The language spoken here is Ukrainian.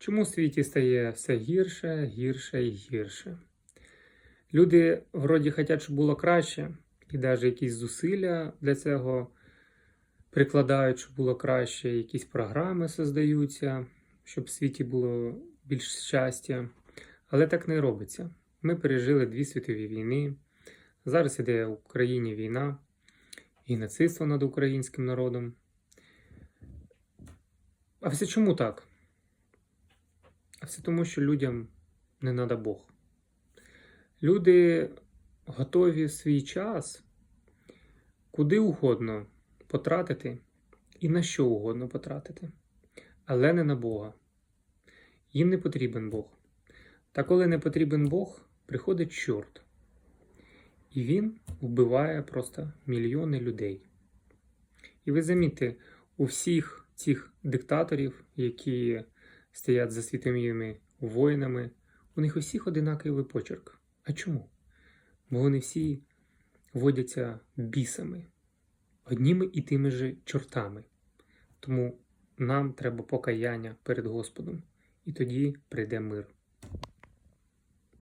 Чому в світі стає все гірше, гірше і гірше? Люди вроді хочуть, щоб було краще, і навіть якісь зусилля для цього прикладають, щоб було краще, якісь програми создаються, щоб в світі було більш щастя. Але так не робиться. Ми пережили дві світові війни. Зараз іде в Україні війна і нацистство над українським народом. А все чому так? А все тому, що людям не треба Бог. Люди готові свій час куди угодно потратити і на що угодно потратити, але не на Бога. Їм не потрібен Бог. Та коли не потрібен Бог, приходить чорт. І він вбиває просто мільйони людей. І ви замітьте, у всіх цих диктаторів, які стоять за світовими воїнами, у них усіх одинаковий почерк. А чому? Бо вони всі водяться бісами, одніми і тими же чортами. Тому нам треба покаяння перед Господом, і тоді прийде мир.